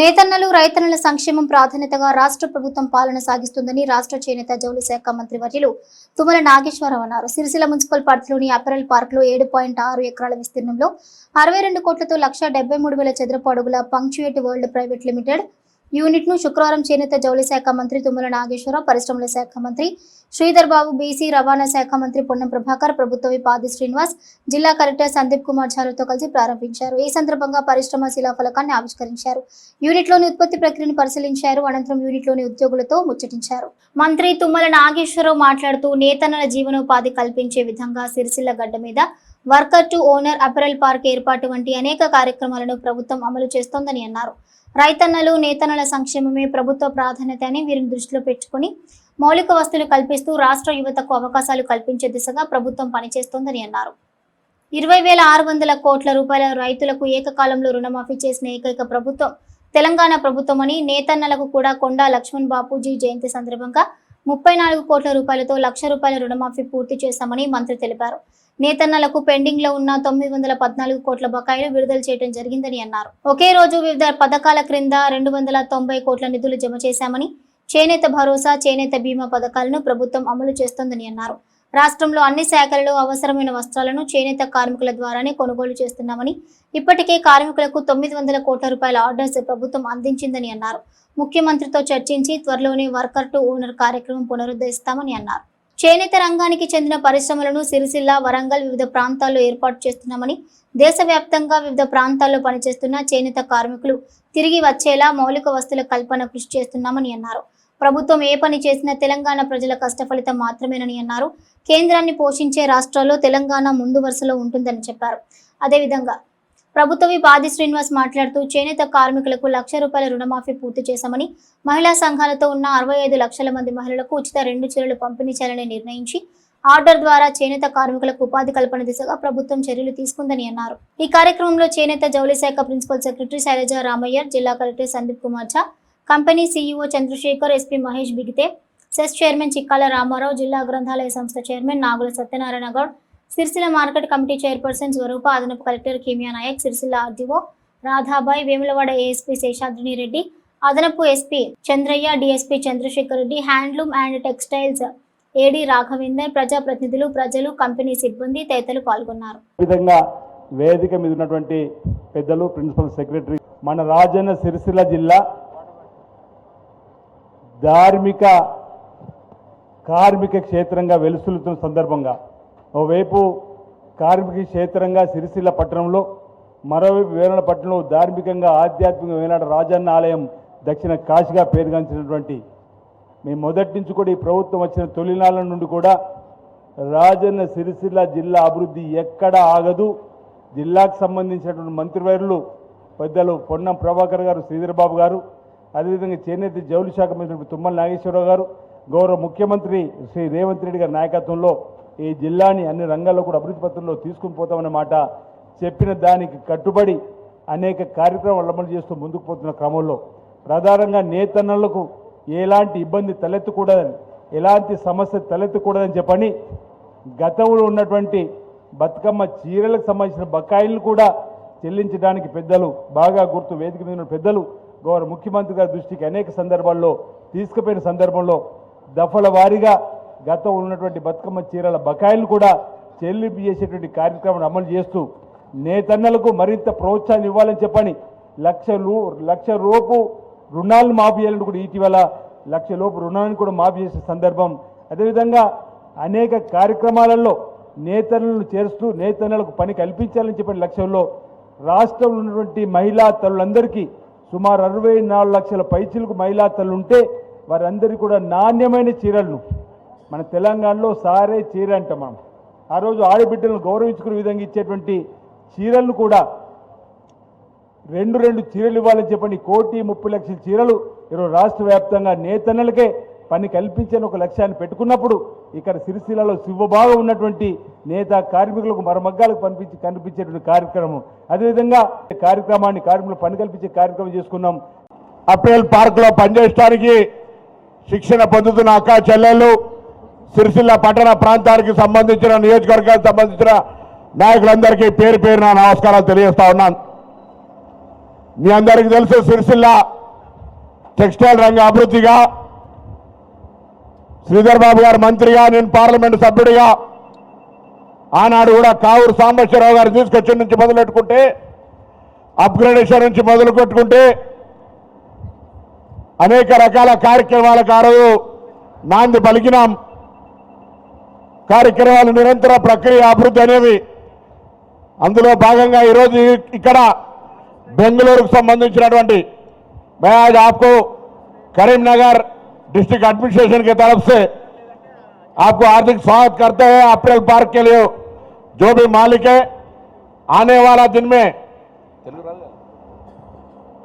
నేతన్నలు రైతన్నల సంక్షేమం ప్రాధాన్యతగా రాష్ట్ర ప్రభుత్వం పాలన సాగిస్తుందని రాష్ట్ర చేనేత జౌళి శాఖ మంత్రి వర్యులు తుమ్మల నాగేశ్వరరావు అన్నారు. సిరిసిల్ల మున్సిపల్ పరిధిలోని అపెరల్ పార్క్లో ఏడు పాయింట్ ఆరు ఎకరాల విస్తీర్ణంలో అరవై రెండు కోట్లతో లక్ష డెబ్బై మూడు వేల చదరపు అడుగుల పంక్చుయేట్ వరల్డ్ ప్రైవేట్ లిమిటెడ్ యూనిట్ను శుక్రవారం చేనేత జౌళి శాఖ మంత్రి తుమ్మల నాగేశ్వరరావు పరిశ్రమల శాఖ మంత్రి శ్రీధర్ బాబు బీసీ రవాణా శాఖ మంత్రి పొన్నం ప్రభాకర్ ప్రభుత్వ విపాది శ్రీనివాస్ జిల్లా కలెక్టర్ సందీప్ కుమార్ ఝాలతో కలిసి ప్రారంభించారు. ఈ సందర్భంగా పరిశ్రమ శిలాఫలకాన్ని ఆవిష్కరించారు. యూనిట్లోని ఉత్పత్తి ప్రక్రియను పరిశీలించారు. అనంతరం యూనిట్లోని ఉద్యోగులతో ముచ్చటించారు. మంత్రి తుమ్మల నాగేశ్వరరావు మాట్లాడుతూ నేతన్నల జీవనోపాధి కల్పించే విధంగా సిరిసిల్ల గడ్డ మీద worker to owner apparel park ఏర్పాటు వంటి అనేక కార్యక్రమాలను ప్రభుత్వం అమలు చేస్తోందని అన్నారు. రైతన్నలు నేతన్నల సంక్షేమమే ప్రభుత్వ ప్రాధాన్యత అని వీరిని దృష్టిలో పెట్టుకుని మౌలిక వస్తువులు కల్పిస్తూ రాష్ట్ర యువతకు అవకాశాలు కల్పించే దిశగా ప్రభుత్వం పనిచేస్తోందని అన్నారు. ఇరవై వేల ఆరు వందల కోట్ల రూపాయల రైతులకు ఏకకాలంలో రుణమాఫీ చేసిన ఏకైక ప్రభుత్వం తెలంగాణ ప్రభుత్వం అని నేతన్నలకు కూడా కొండా లక్ష్మణ్ బాపూజీ జయంతి సందర్భంగా ముప్పై నాలుగు కోట్ల రూపాయలతో లక్ష రూపాయల రుణమాఫీ పూర్తి చేశామని మంత్రి తెలిపారు. నేతన్నలకు పెండింగ్లో ఉన్న తొమ్మిది వందల పద్నాలుగు కోట్ల బకాయిలు విడుదల చేయడం జరిగిందని అన్నారు. ఒకే రోజు వివిధ పథకాల క్రింద రెండు వందల తొంభై కోట్ల నిధులు జమ చేశామని చేనేత భరోసా చేనేత బీమా పథకాలను ప్రభుత్వం అమలు చేస్తోందని అన్నారు. రాష్ట్రంలో అన్ని శాఖలలో అవసరమైన వస్త్రాలను చేనేత కార్మికుల ద్వారానే కొనుగోలు చేస్తున్నామని ఇప్పటికే కార్మికులకు తొమ్మిది వందల కోట్ల రూపాయల ఆర్డర్స్ ప్రభుత్వం అందించిందని అన్నారు. ముఖ్యమంత్రితో చర్చించి త్వరలోనే వర్కర్ టు ఓనర్ కార్యక్రమం పునరుద్ధరిస్తామని అన్నారు. చేనేత రంగానికి చెందిన పరిశ్రమలను సిరిసిల్ల వరంగల్ వివిధ ప్రాంతాల్లో ఏర్పాటు చేస్తున్నామని దేశవ్యాప్తంగా వివిధ ప్రాంతాల్లో పనిచేస్తున్న చేనేత కార్మికులు తిరిగి వచ్చేలా మౌలిక వస్తుల కల్పన కృషి చేస్తున్నామని అన్నారు. ప్రభుత్వం ఏ పని చేసినా తెలంగాణ ప్రజల కష్టఫలితం మాత్రమేనని అన్నారు. కేంద్రాన్ని పోషించే రాష్ట్రాల్లో తెలంగాణ ముందు వరుసలో ఉంటుందని చెప్పారు. అదేవిధంగా ప్రభుత్వ విపాది శ్రీనివాస్ మాట్లాడుతూ చేనేత కార్మికులకు లక్ష రూపాయల రుణమాఫీ పూర్తి చేశామని మహిళా సంఘాలతో ఉన్న అరవై ఐదు లక్షల మంది మహిళలకు ఉచిత రెండు చీరలు పంపిణీ చేయాలని నిర్ణయించి ఆర్డర్ ద్వారా చేనేత కార్మికులకు ఉపాధి కల్పన దిశగా ప్రభుత్వం చర్యలు తీసుకుందని అన్నారు. ఈ కార్యక్రమంలో చేనేత జౌళి శాఖ ప్రిన్సిపల్ సెక్రటరీ శైలజ రామయ్యర్ జిల్లా collector Sandeep Kumar Jha company CEO Chandrashekar SP Mahesh బిగితే cess chairman Chikkala Ramarao జిల్లా గ్రంథాలయ సంస్థ chairman Nagula Satyanarayana Goud Sircilla market committee chairperson Swaroopa అదనపు collector Kimiya Nayak Sircilla RDO Radhabai Vemulawada ASP Seshadrini Reddy అదనపు SP Chandraiah DSP Chandrashekar Reddy handloom and textiles AD Raghavender ప్రజాప్రతినిధులు ప్రజలు company సిబ్బంది తదితరులు పాల్గొన్నారు విధంగా వేదిక మీద ఉన్నటువంటి పెద్దలు ప్రిన్సిపల్ సెక్రటరీ మన రాజన్న సిరిసిల్ల జిల్లా ధార్మిక కార్మిక క్షేత్రంగా వెలుసులుతున్న సందర్భంగా. ఓవైపు కార్మిక క్షేత్రంగా సిరిసిల్ల పట్టణంలో మరోవైపు వేరణ పట్టణంలో ధార్మికంగా ఆధ్యాత్మిక వేనాడు రాజన్న ఆలయం దక్షిణ కాశీగా పేరుగాంచినటువంటి మేము మొదటి నుంచి కూడా ఈ ప్రభుత్వం వచ్చిన తొలినాళ్ళ నుండి కూడా రాజన్న సిరిసిల్ల జిల్లా అభివృద్ధి ఎక్కడ ఆగదు. జిల్లాకు సంబంధించినటువంటి మంత్రివర్యులు పెద్దలు పొన్నం ప్రభాకర్ గారు శ్రీధరబాబు గారు అదేవిధంగా చేనేత జౌలి శాఖ మంత్రి తుమ్మల నాగేశ్వరరావు గారు గౌరవ ముఖ్యమంత్రి శ్రీ రేవంత్ రెడ్డి గారి నాయకత్వంలో ఈ జిల్లాని అన్ని రంగాల్లో కూడా అభివృద్ధి పత్రంలో తీసుకుని పోతామన్న మాట చెప్పిన దానికి కట్టుబడి అనేక కార్యక్రమాలు అమలు చేస్తూ ముందుకు పోతున్న క్రమంలో ప్రధానంగా నేతన్నలకు ఎలాంటి ఇబ్బంది తలెత్తకూడదని ఎలాంటి సమస్య తలెత్తకూడదని చెప్పని గతంలో ఉన్నటువంటి బతుకమ్మ చీరలకు సంబంధించిన బకాయిలను కూడా చెల్లించడానికి పెద్దలు బాగా గుర్తు వేదిక మీద పెద్దలు గౌరవ ముఖ్యమంత్రి గారి దృష్టికి అనేక సందర్భాల్లో తీసుకుపోయిన సందర్భంలో దఫల వారీగా గతం ఉన్నటువంటి బతుకమ్మ చీరల బకాయిలు కూడా చెల్లింపు చేసేటువంటి కార్యక్రమాన్ని అమలు చేస్తూ నేతన్నలకు మరింత ప్రోత్సాహం ఇవ్వాలని చెప్పని లక్షలు లక్ష రూపు రుణాలను మాఫీ చేయాలని కూడా ఇటీవల లక్ష లోపు రుణాలను కూడా మాఫీ చేసే సందర్భం. అదేవిధంగా అనేక కార్యక్రమాలలో నేతలను చేరుస్తూ నేతన్నలకు పని కల్పించాలని చెప్పిన లక్ష్యంలో రాష్ట్రంలో ఉన్నటువంటి మహిళా తల్లులందరికీ సుమారు అరవై నాలుగు లక్షల పైచీలకు మహిళా తల్లుంటే వారందరి కూడా నాణ్యమైన చీరలను. మన తెలంగాణలో సారే చీర అంట మనం. ఆ రోజు ఆడబిడ్డలను గౌరవించుకునే విధంగా ఇచ్చేటువంటి చీరలను కూడా రెండు రెండు చీరలు ఇవ్వాలని చెప్పని కోటి ముప్పై లక్షల చీరలు ఈరోజు రాష్ట్ర వ్యాప్తంగా నేతన్నలకే పని కల్పించని ఒక లక్ష్యాన్ని పెట్టుకున్నప్పుడు ఇక్కడ సిరిసిల్లలో శివభాగం ఉన్నటువంటి నేత కార్మికులకు మరమగ్గాలకు పంపించి కనిపించేటువంటి కార్యక్రమం. అదేవిధంగా కార్యక్రమాన్ని కార్మికులు పని కల్పించే కార్యక్రమం చేసుకున్నాం. అప్పేల్ పార్క్లో పనిచేయడానికి శిక్షణ పొందుతున్న అక్క చెల్లెళ్ళు సిరిసిల్ల పట్టణ ప్రాంతానికి సంబంధించిన నియోజకవర్గానికి సంబంధించిన నాయకులందరికీ పేరు పేరు నా నమస్కారాలు తెలియజేస్తా ఉన్నాను. మీ అందరికీ తెలుసు సిరిసిల్ల టెక్స్టైల్ రంగ అభివృద్ధిగా శ్రీధర్ బాబు గారు మంత్రిగా నేను పార్లమెంట్ సభ్యుడిగా ఆనాడు కూడా కావూరు సాంబశ్వరరావు గారు తీసుకొచ్చి నుంచి మొదలెట్టుకుంటే అప్గ్రేడేషన్ నుంచి మొదలు పెట్టుకుంటే అనేక రకాల కార్యక్రమాలకు ఆ రోజు నాంది పలికినాం కార్యక్రమాలు నిరంతర ప్రక్రియ అభివృద్ధి అనేవి అందులో భాగంగా ఈరోజు ఈ- ఇక్కడ బెంగళూరుకు సంబంధించినటువంటి मैं आज आपको करीमनगर डिस्ट्रिक्ट एडमिनिस्ट्रेशन की तरफ से आपको हार्दिक स्वागत करते हैं अप्रैल पार्क के लिए जो भी मालिक है आने वाला दिन में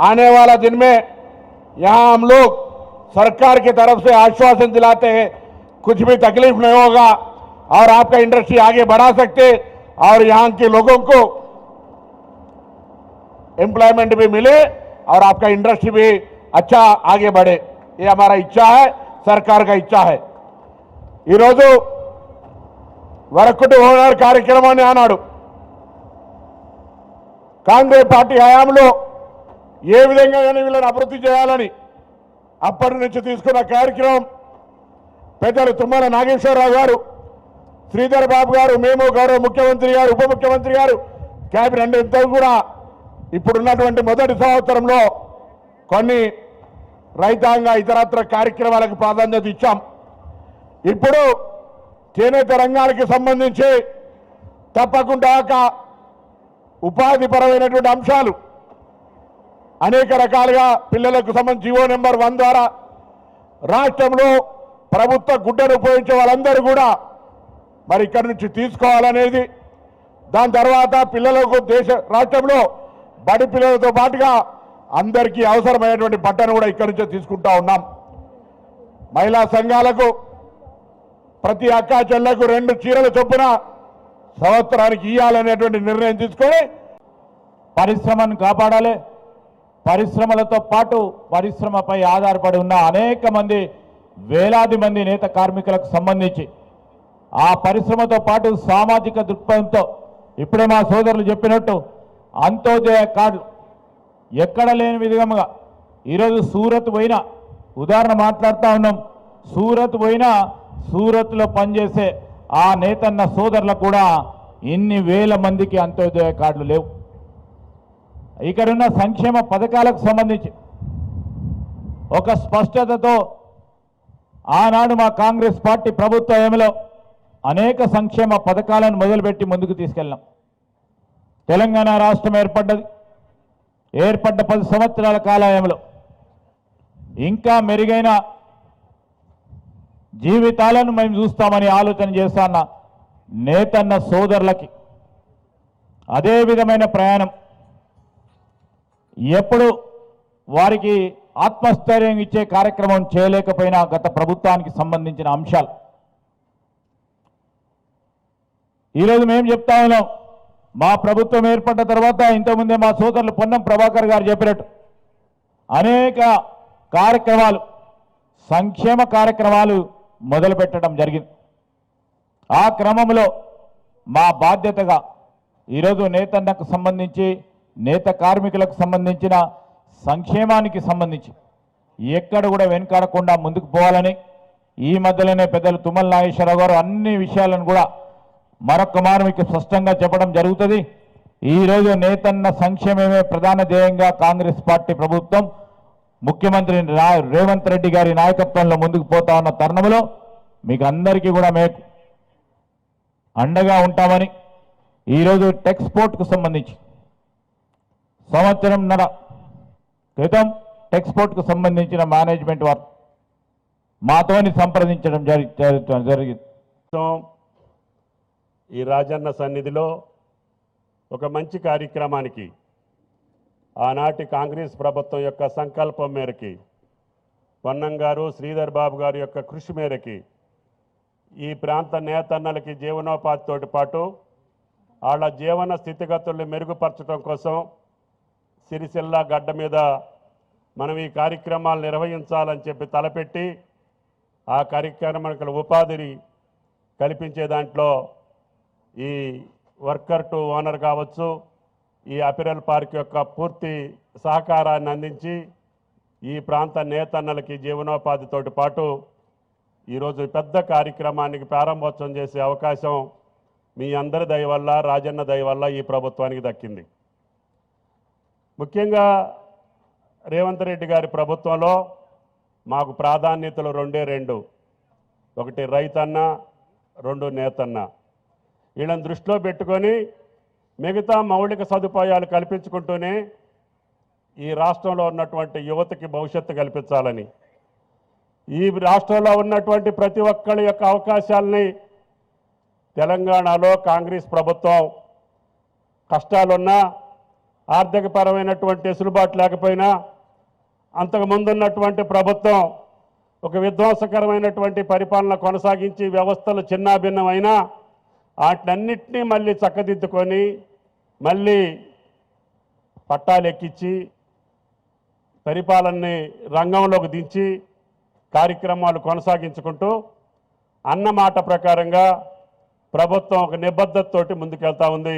आने वाला दिन में यहाँ हम लोग सरकार की तरफ से आश्वासन दिलाते हैं कुछ भी तकलीफ नहीं होगा और आपका इंडस्ट्री आगे बढ़ा सकते और यहाँ के लोगों को एम्प्लॉयमेंट भी मिले और आपका इंडस्ट्री भी अच्छा आगे बढ़े ये हमारा इच्छा है सरकार का इच्छा है ఈరోజు వరకుటి ఓనర్ కార్యక్రమాన్ని ఆనాడు కాంగ్రెస్ పార్టీ హయాంలో ఏ విధంగా కానీ వీళ్ళని అభివృద్ధి చేయాలని అప్పటి నుంచి తీసుకున్న కార్యక్రమం పెద్దలు తుమ్మల నాగేశ్వరరావు గారు శ్రీధర్ బాబు గారు మేము గౌరవ ముఖ్యమంత్రి గారు ఉప ముఖ్యమంత్రి గారు క్యాబినెట్ అంతా కూడా ఇప్పుడున్నటువంటి మొదటి సంవత్సరంలో కొన్ని రైతాంగ ఇతరత్ర కార్యక్రమాలకు ప్రాధాన్యత ఇచ్చాం. ఇప్పుడు చేనేత రంగానికి సంబంధించి తప్పకుండా ఒక ఉపాధిపరమైనటువంటి అంశాలు అనేక రకాలుగా పిల్లలకు సంబంధించి జీవో నెంబర్ వన్ ద్వారా రాష్ట్రంలో ప్రభుత్వ గుడ్డను ఉపయోగించే వాళ్ళందరూ కూడా మరి ఇక్కడి నుంచి తీసుకోవాలనేది. దాని తర్వాత పిల్లలకు దేశ రాష్ట్రంలో బడి పిల్లలతో పాటుగా అందరికీ అవసరమైనటువంటి బట్టను కూడా ఇక్కడి నుంచే తీసుకుంటా ఉన్నాం. మహిళా సంఘాలకు ప్రతి అక్కా చెల్లకు రెండు చీరల చొప్పున సంవత్సరానికి ఇవ్వాలనేటువంటి నిర్ణయం తీసుకొని పరిశ్రమను కాపాడాలి. పరిశ్రమలతో పాటు పరిశ్రమపై ఆధారపడి ఉన్న అనేక మంది వేలాది మంది నేత కార్మికులకు సంబంధించి ఆ పరిశ్రమతో పాటు సామాజిక దృక్పథంతో ఇప్పుడే మా సోదరులు చెప్పినట్టు అంత్యోదయ కార్డు ఎక్కడ లేని విధంగా ఈరోజు సూరత్ పోయినా ఉదాహరణ మాట్లాడుతూ ఉన్నాం. సూరత్ పోయినా సూరత్లో పనిచేసే ఆ నేతన్న సోదరులకు కూడా ఇన్ని వేల మందికి అంత్యోదయ కార్డులు లేవు. ఇక్కడున్న సంక్షేమ పథకాలకు సంబంధించి ఒక స్పష్టతతో ఆనాడు మా కాంగ్రెస్ పార్టీ ప్రభుత్వ హయాంలో అనేక సంక్షేమ పథకాలను మొదలుపెట్టి ముందుకు తీసుకెళ్ళాం. తెలంగాణ రాష్ట్రం ఏర్పడ్డది. ఏర్పడ్డ పది సంవత్సరాల కాలయంలో ఇంకా మెరుగైన జీవితాలను మేము చూస్తామని ఆలోచన చేస్తాన్న నేతన్న సోదరులకి అదే విధమైన ప్రయాణం ఎప్పుడు వారికి ఆత్మస్థైర్యం ఇచ్చే కార్యక్రమం చేయలేకపోయినా గత ప్రభుత్వానికి సంబంధించిన అంశాలు. ఈరోజు మేము చెప్తా ఉన్నాం మా ప్రభుత్వం ఏర్పడ్డ తర్వాత ఇంతకుముందే మా సోదరులు పొన్నం ప్రభాకర్ గారు చెప్పినట్టు అనేక కార్యక్రమాలు సంక్షేమ కార్యక్రమాలు మొదలుపెట్టడం జరిగింది. ఆ క్రమంలో మా బాధ్యతగా ఈరోజు నేతన్నకు సంబంధించి నేత కార్మికులకు సంబంధించిన సంక్షేమానికి సంబంధించి ఎక్కడ కూడా వెనకాడకుండా ముందుకు పోవాలని ఈ మధ్యలోనే పెద్దలు తుమ్మల నాగేశ్వరరావు గారు అన్ని విషయాలను కూడా మరొక మారు మీకు స్పష్టంగా చెప్పడం జరుగుతుంది. ఈరోజు నేతన్న సంక్షేమమే ప్రధాన ధ్యేయంగా కాంగ్రెస్ పార్టీ ప్రభుత్వం ముఖ్యమంత్రి రేవంత్ రెడ్డి గారి నాయకత్వంలో ముందుకు పోతా ఉన్న తరుణంలో మీకు అందరికీ కూడా మేము అండగా ఉంటామని ఈరోజు టెక్స్పోర్ట్కు సంబంధించి సంవత్సరంన్నర క్రితం టెక్స్పోర్ట్కు సంబంధించిన మేనేజ్మెంట్ వారు మాతోని సంప్రదించడం జరి జరిగింది. ఈ రాజన్న సన్నిధిలో ఒక మంచి కార్యక్రమానికి ఆనాటి కాంగ్రెస్ ప్రభుత్వం యొక్క సంకల్పం మేరకి పొన్నం గారు శ్రీధర్ బాబు గారి యొక్క కృషి మేరకి ఈ ప్రాంత నేతన్నలకి జీవనోపాధితోటి పాటు వాళ్ళ జీవన స్థితిగతుల్ని మెరుగుపరచడం కోసం సిరిసిల్ల గడ్డ మీద మనం ఈ కార్యక్రమాలు నిర్వహించాలని చెప్పి తలపెట్టి ఆ కార్యక్రమానికి ఉపాధిని కల్పించే దాంట్లో ఈ వర్కర్ టు ఓనర్ కావచ్చు ఈ అపిరల్ పార్క్ యొక్క పూర్తి సహకారాన్ని అందించి ఈ ప్రాంత నేతన్నలకి జీవనోపాధితోటి పాటు ఈరోజు పెద్ద కార్యక్రమానికి ప్రారంభోత్సవం చేసే అవకాశం మీ అందరి దయ వల్ల రాజన్న దయ వల్ల ఈ ప్రభుత్వానికి దక్కింది. ముఖ్యంగా రేవంత్ రెడ్డి గారి ప్రభుత్వంలో మాకు ప్రాధాన్యతలు రెండే రెండు. ఒకటి రైతన్న రెండు నేతన్న. వీళ్ళని దృష్టిలో పెట్టుకొని మిగతా మౌలిక సదుపాయాలు కల్పించుకుంటూనే ఈ రాష్ట్రంలో ఉన్నటువంటి యువతకి భవిష్యత్తు కల్పించాలని. ఈ రాష్ట్రంలో ఉన్నటువంటి ప్రతి ఒక్కరి యొక్క అవకాశాలని తెలంగాణలో కాంగ్రెస్ ప్రభుత్వం కష్టాలున్నా ఆర్థికపరమైనటువంటి వెసులుబాటు లేకపోయినా అంతకు ముందున్నటువంటి ప్రభుత్వం ఒక విధ్వంసకరమైనటువంటి పరిపాలన కొనసాగించి వ్యవస్థలు చిన్నాభిన్నమైనా వాటినన్నింటినీ మళ్ళీ చక్కదిద్దుకొని మళ్ళీ పట్టాలు ఎక్కించి పరిపాలనని రంగంలోకి దించి కార్యక్రమాలు కొనసాగించుకుంటూ అన్నమాట ప్రకారంగా ప్రభుత్వం ఒక నిబద్ధతతోటి ముందుకెళ్తా ఉంది.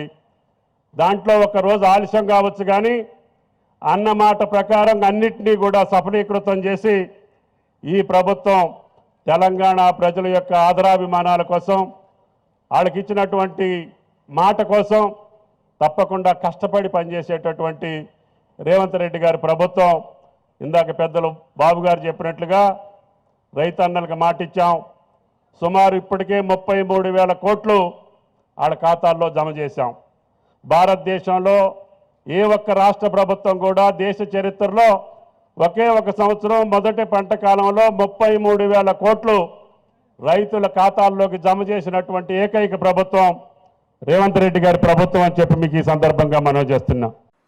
దాంట్లో ఒక రోజు ఆలస్యం కావచ్చు కానీ అన్న మాట ప్రకారం అన్నిటినీ కూడా సఫలీకృతం చేసి ఈ ప్రభుత్వం తెలంగాణ ప్రజల యొక్క ఆదరాభిమానాల కోసం వాళ్ళకి ఇచ్చినటువంటి మాట కోసం తప్పకుండా కష్టపడి పనిచేసేటటువంటి రేవంత్ రెడ్డి గారి ప్రభుత్వం. ఇందాక పెద్దలు బాబు గారు చెప్పినట్లుగా రైతన్నలకు మాట ఇచ్చాం. సుమారు ఇప్పటికే ముప్పై మూడు వేల కోట్లు వాళ్ళ ఖాతాల్లో జమ చేశాం. భారతదేశంలో ఏ ఒక్క రాష్ట్ర ప్రభుత్వం కూడా దేశ చరిత్రలో ఒకే ఒక సంవత్సరం మొదటి పంట కాలంలో ముప్పై మూడు వేల కోట్లు రైతుల ఖాతాల్లోకి జమ చేసినటువంటి ఏకైక ప్రభుత్వం రేవంత్ రెడ్డి గారి ప్రభుత్వం అని చెప్పి మీకు ఈ సందర్భంగా మనం చేస్తున్నాం.